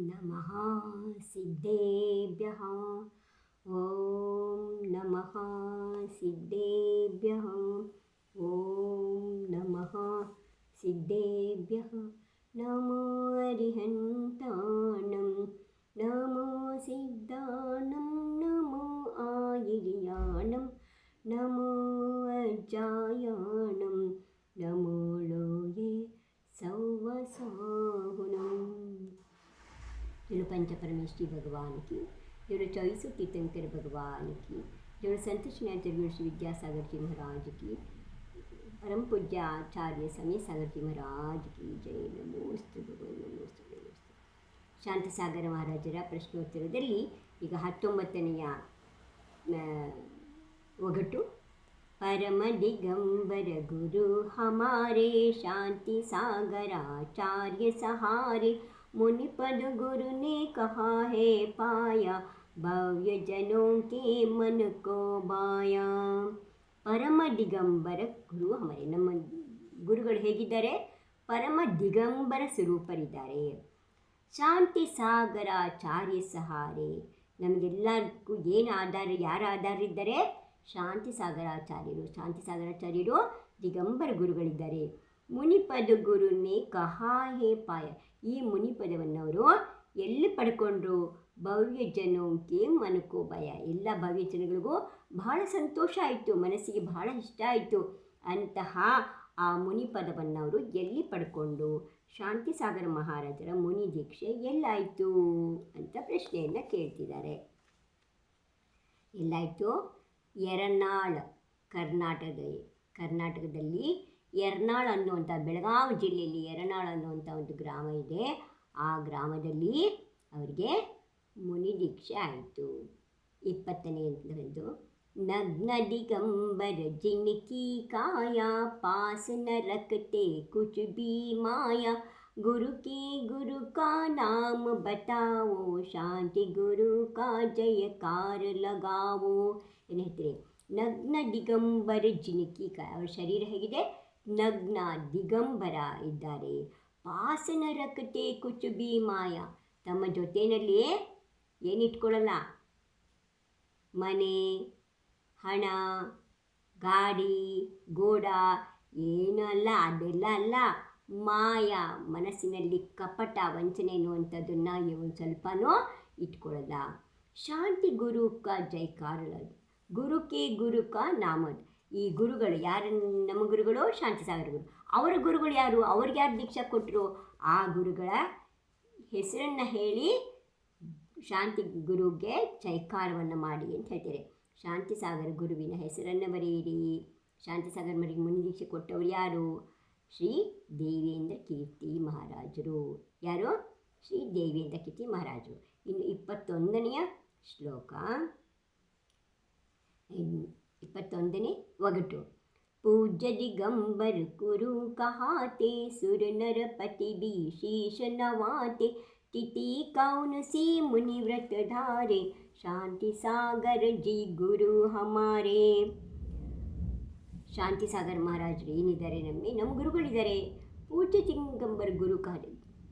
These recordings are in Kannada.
नमः सिद्धेभ्यः। ॐ नमः सिद्धेभ्यः। ॐ नमः सिद्धेभ्यः। नमो अरिहन्ताणं नमो सिद्धानं, नमो आयिर्याणं नमो अजायाणं नमो लोये सौवसाहुणम् जड़ पंच परमेश्वरी भगवान की जड़ चौबीसों तीर्थंकर भगवान की जड़ संत श्री श्री विद्यासागर जी महाराज की परम पूज्य आचार्य समय सागर जी महाराज की जय ನಮೋಸ್ತು ಭಗವನ್ ನಮೋಸ್ತು ನಮೋಸ್ತು ಶಾಂತಸಾಗರ ಮಹಾರಾಜರ ಪ್ರಶ್ನೋತ್ತರದಲ್ಲಿ ಈಗ ಹತ್ತೊಂಬತ್ತನೆಯ ಆ, ಒಗಟು परम दिगंबर गुरु हमारे शांति सागर आचार्य सहारे मुनिपद गुरु ने कहा है पाया भव्य जनों के मन को बाया ಪರಮ ದಿಗಂಬರ ಗುರು ಹಮರೆ ನಮ್ಮ ಗುರುಗಳು ಹೇಗಿದ್ದಾರೆ ಪರಮ ದಿಗಂಬರ ಸ್ವರೂಪರಿದ್ದಾರೆ ಶಾಂತಿ ಸಾಗರ ಆಚಾರ್ಯ ಸಹಾರೆ ನಮಗೆಲ್ಲರಿಗೂ ಏನು ಆಧಾರ ಯಾರು ಆಧಾರ ಇದ್ದಾರೆ ಶಾಂತಿ ಸಾಗರಾಚಾರ್ಯರು ಶಾಂತಿ ಸಾಗರಾಚಾರ್ಯರು ದಿಗಂಬರ ಗುರುಗಳಿದ್ದಾರೆ ಮುನಿಪದ ಗುರುನೇ ಕಹಾ ಹೇ ಪಾಯ. ಈ ಮುನಿಪದವನ್ನು ಅವರು ಎಲ್ಲಿ ಪಡ್ಕೊಂಡ್ರು? ಭವ್ಯ ಜನಕ್ಕೆ ಮನಕೋ ಭಯ. ಎಲ್ಲ ಭವ್ಯ ಜನಗಳಿಗೂ ಬಹಳ ಸಂತೋಷ ಆಯಿತು, ಮನಸ್ಸಿಗೆ ಬಹಳ ಇಷ್ಟ ಆಯಿತು. ಅಂತಹ ಆ ಮುನಿಪದವನ್ನು ಅವರು ಎಲ್ಲಿ ಪಡ್ಕೊಂಡು? ಶಾಂತಿ ಸಾಗರ ಮಹಾರಾಜರ ಮುನಿ ದೀಕ್ಷೆ ಎಲ್ಲಾಯಿತು ಅಂತ ಪ್ರಶ್ನೆಯನ್ನು ಕೇಳ್ತಿದ್ದಾರೆ. ಎಲ್ಲಾಯಿತು? ಎರನಾಳ್, ಕರ್ನಾಟಕದಲ್ಲಿ. ಕರ್ನಾಟಕದಲ್ಲಿ ಯರ್ನಾಳ್ ಅನ್ನುವಂಥ ಬೆಳಗಾವಿ ಜಿಲ್ಲೆಯಲ್ಲಿ ಯರನಾಳ್ ಅನ್ನುವಂಥ ಒಂದು ಗ್ರಾಮ ಇದೆ ಆ ಗ್ರಾಮದಲ್ಲಿ ಅವರಿಗೆ ಮುನಿ ದೀಕ್ಷೆ ಆಯಿತು ಇಪ್ಪತ್ತನೆಯದು ನಗ್ನ ದಿಗಂಬರ जिनकी काया पास न रखते कुछ भी माया गुरु की गुरु का नाम बताओ शांति गुरु का जयकार लगाओ ಏನು ಹೇಳ್ತೀರಿ ನಗ್ನ ದಿಗಂಬರ ಜಿನಕಿ ಕಾಯ ಅವರ ಶರೀರ ಹೇಗಿದೆ ನಗ್ನ ದಿಗಂಬರ ಇದ್ದಾರೆ. ಪಾಸನ ರಕತೆ ಕುಚು ಬಿ ಮಾಯ. ತಮ್ಮ ಜೊತೆಯಲ್ಲಿ ಏನಿಟ್ಕೊಳ್ಳಲ್ಲ ಮನೆ, ಹಣ, ಗಾಡಿ, ಗೋಡ, ಏನೂ ಅಲ್ಲ, ಅದೆಲ್ಲ ಅಲ್ಲ. ಮಾಯ ಮನಸ್ಸಿನಲ್ಲಿ ಕಪಟ ವಂಚನೆ ಅನ್ನುವಂಥದ್ದನ್ನು ಇವನು ಸ್ವಲ್ಪನೂ ಇಟ್ಕೊಳ್ಳಲ್ಲ ಶಾಂತಿ ಗುರುಕ ಕ ಗುರುಕೇ ಗುರುಕ ನಾಮದ್. ಈ ಗುರುಗಳು ಯಾರು ನಮ್ಮ ಗುರುಗಳು? ಶಾಂತಿ ಸಾಗರ ಗುರು. ಅವರ ಗುರುಗಳು ಯಾರು? ಅವ್ರಿಗೆ ಯಾರು ದೀಕ್ಷಾ ಕೊಟ್ಟರು ಆ ಗುರುಗಳ ಹೆಸರನ್ನು ಹೇಳಿ ಶಾಂತಿ ಗುರುಗೆ ಚೈಕಾರವನ್ನು ಮಾಡಿ ಅಂತ ಹೇಳ್ತಾರೆ. ಶಾಂತಿ ಸಾಗರ ಗುರುವಿನ ಹೆಸರನ್ನು ಬರೆಯಿರಿ. ಶಾಂತಿ ಸಾಗರ ಮರಿಗೆ ಮುನಿ ದೀಕ್ಷೆ ಕೊಟ್ಟವರು ಯಾರು? ಶ್ರೀ ದೇವೇಂದ್ರ ಕೀರ್ತಿ ಮಹಾರಾಜರು. ಯಾರು? ಶ್ರೀ ದೇವೇಂದ್ರ ಕೀರ್ತಿ ಮಹಾರಾಜರು. ಇನ್ನು ಇಪ್ಪತ್ತೊಂದನೆಯ ಶ್ಲೋಕ. ಇನ್ನು ಇಪ್ಪತ್ತೊಂದನೇ ಒಗಟು. ಪೂಜ್ಯ ದಿಗಂಬರ್ ಕುರು ಕಹಾತೆ ಸುರ ನರಪತಿ ಬಿ ಶೀಶ ನವಾತೆ, ತಿಥಿ ಕೌನು ಸಿ ಮುನಿ ವ್ರತ ಧಾರೆ, ಶಾಂತಿ ಸಾಗರ ಜಿ ಗುರು ಹಮಾರೆ. ಶಾಂತಿ ಸಾಗರ್ ಮಹಾರಾಜರು, ಏನಿದ್ದಾರೆ ನಮಗೆ ನಮ್ಮ ಗುರುಗಳಿದ್ದಾರೆ. ಪೂಜ್ಯ ದಿಗಂಬರ್ ಗುರು ಕಾಲ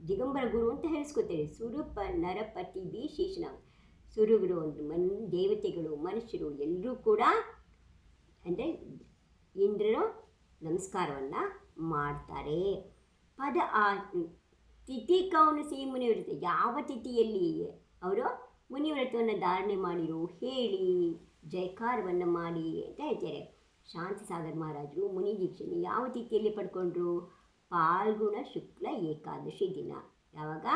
ದಿಗಂಬರ ಗುರು ಅಂತ ಹೇಳಿಸ್ಕೊತಾರೆ ಸುರಪ, ನರಪತಿ ಬಿ ಶೀಶನ ಸುರುಗಳು ಒಂದು ಮನ್, ದೇವತೆಗಳು, ಮನುಷ್ಯರು, ಎಲ್ಲರೂ ಕೂಡ ಅಂದರೆ ಇಂದ್ರರು ನಮಸ್ಕಾರವನ್ನು ಮಾಡ್ತಾರೆ. ಪದ ಆ, ತಿಥಿ ಕೌನು ಸಿ ಮುನಿವ್ರತ ಯಾವ ತಿಥಿಯಲ್ಲಿ ಅವರು ಮುನಿವ್ರತವನ್ನು ಧಾರಣೆ ಮಾಡಿರು ಹೇಳಿ ಜಯಕಾರವನ್ನು ಮಾಡಿ ಅಂತ ಹೇಳ್ತಾರೆ. ಶಾಂತಿ ಸಾಗರ್ ಮಹಾರಾಜರು ಮುನಿ ದೀಕ್ಷೆಯನ್ನು ಯಾವ ತಿಥಿಯಲ್ಲಿ ಪಡ್ಕೊಂಡ್ರು? ಪಾಲ್ಗುಣ ಶುಕ್ಲ ಏಕಾದಶಿ ದಿನ. ಯಾವಾಗ?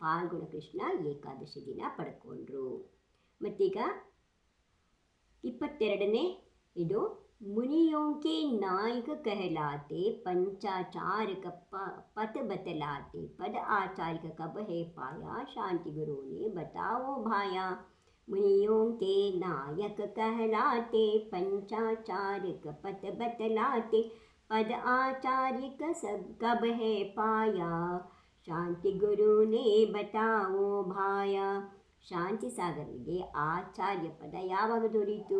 ಪಾಲ್ಗುಣ ಕೃಷ್ಣ ಏಕಾದಶಿ ದಿನ ಪಡ್ಕೊಂಡ್ರು. ಮತ್ತೀಗ ಇಪ್ಪತ್ತೆರಡನೇ ಇದು मुनियों के नायक कहलाते पंचाचार का प- पथ बतलाते पद आचार्य का कब है पाया शांति गुरु ने बताओ भाया मुनियों के नायक कहलाते पंचाचार का पथ बतलाते पद आचार्य का सब कब है पाया ಶಾಂತಿ ಗುರುನೇ ಬತಾವೋ ಭಾಯ ಶಾಂತಿ ಸಾಗರಿಗೆ ಆಚಾರ್ಯ ಪದ ಯಾವಾಗ ದೊರೀತು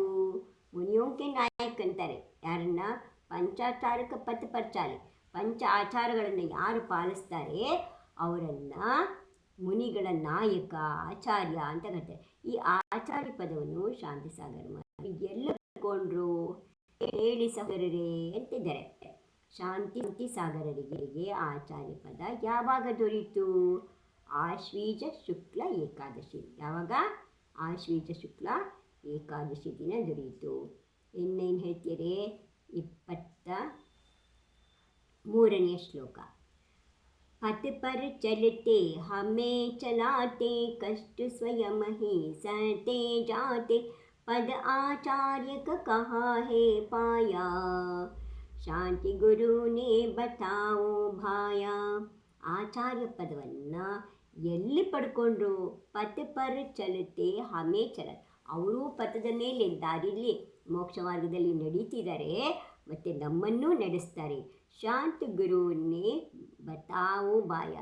ಮುನಿಯೋಂಕೆ ನಾಯಕ್ ಅಂತಾರೆ ಯಾರನ್ನ? ಪಂಚಾಚಾರಕ ಪಥ ಪರ್ಚಾಲೆ ಪಂಚ ಆಚಾರಗಳನ್ನು ಯಾರು ಪಾಲಿಸ್ತಾರೆ? ಅವರನ್ನು ಮುನಿಗಳ ನಾಯಕ, ಆಚಾರ್ಯ ಅಂತ ಕರೀತಾರೆ. ಈ ಆಚಾರ್ಯ ಪದವನ್ನು ಶಾಂತಿ ಸಾಗರ ಎಲ್ಲ ಕೊಂಡ್ರು ಹೇಳಿ ಸಹೋದರರೇ ಅಂತಿದ್ದಾರೆ. ಶಾಂತಿ ಸಾಗರರಿಗೆ ಆಚಾರ್ಯ ಪದ ಯಾವಾಗ ದೊರೆಯಿತು ಆಶ್ವೀಜ ಶುಕ್ಲ ಏಕಾದಶಿ. ಯಾವಾಗ? ಆಶ್ವೀಜ ಶುಕ್ಲ ಏಕಾದಶಿ ದಿನ ದೊರೆಯಿತು ಇನ್ನೇನು ಹೇಳ್ತೀರಿ ಇಪ್ಪತ್ತ ಮೂರನೆಯ ಶ್ಲೋಕ पथ पर चलते हमें चलाते कष्ट स्वयं ही सहते जाते पद आचार्य का कहा है पाया ಶಾಂತಿ ಗುರುನೇ ಬತಾವು ಭಾಯ ಆಚಾರ್ಯ ಪದವನ್ನು ಎಲ್ಲಿ ಪಡ್ಕೊಂಡ್ರು ಪಥ ಪರ ಚಲತೆ ಹಮೇ ಚಲ ಅವರು ಪಥದ ಮೇಲೆ ದಾರಿಲಿ ಮೋಕ್ಷ ಮಾರ್ಗದಲ್ಲಿ ನಡೀತಿದ್ದಾರೆ, ಮತ್ತು ನಮ್ಮನ್ನೂ ನಡೆಸ್ತಾರೆ. ಶಾಂತ ಗುರುವನ್ನೇ ಬತಾವು ಬಾಯ.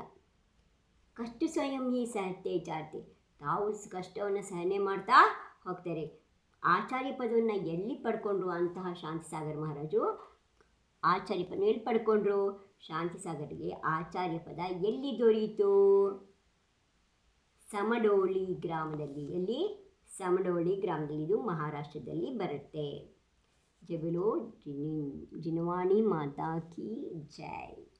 ಕಷ್ಟ ಸ್ವಯಂ ಈ ಸಹತೆ ಜಾತಿ. ತಾವು ಕಷ್ಟವನ್ನು ಸಹನೆ ಮಾಡ್ತಾ ಹೋಗ್ತಾರೆ. ಆಚಾರ್ಯ ಪದವನ್ನು ಎಲ್ಲಿ ಪಡ್ಕೊಂಡ್ರು ಅಂತಹ ಶಾಂತಿಸಾಗರ್ ಮಹಾರಾಜು? ಆಚಾರ್ಯ ಪದ ಎಲ್ಲಿ ಪಡ್ಕೊಂಡ್ರು? ಶಾಂತಿಸಾಗರ್ಗೆ ಆಚಾರ್ಯ ಪದ ಎಲ್ಲಿ ದೊರೆಯಿತು ಸಮಡೋಳಿ ಗ್ರಾಮದಲ್ಲಿ ಎಲ್ಲಿ? ಸಮಡೋಳಿ ಗ್ರಾಮದಲ್ಲಿ ಇದು ಮಹಾರಾಷ್ಟ್ರದಲ್ಲಿ ಬರುತ್ತೆ. ಜಗುಲೋ ಜಿನಿ ಜಿನವಾಣಿ ಮಾತಾ ಕಿ ಜೈ.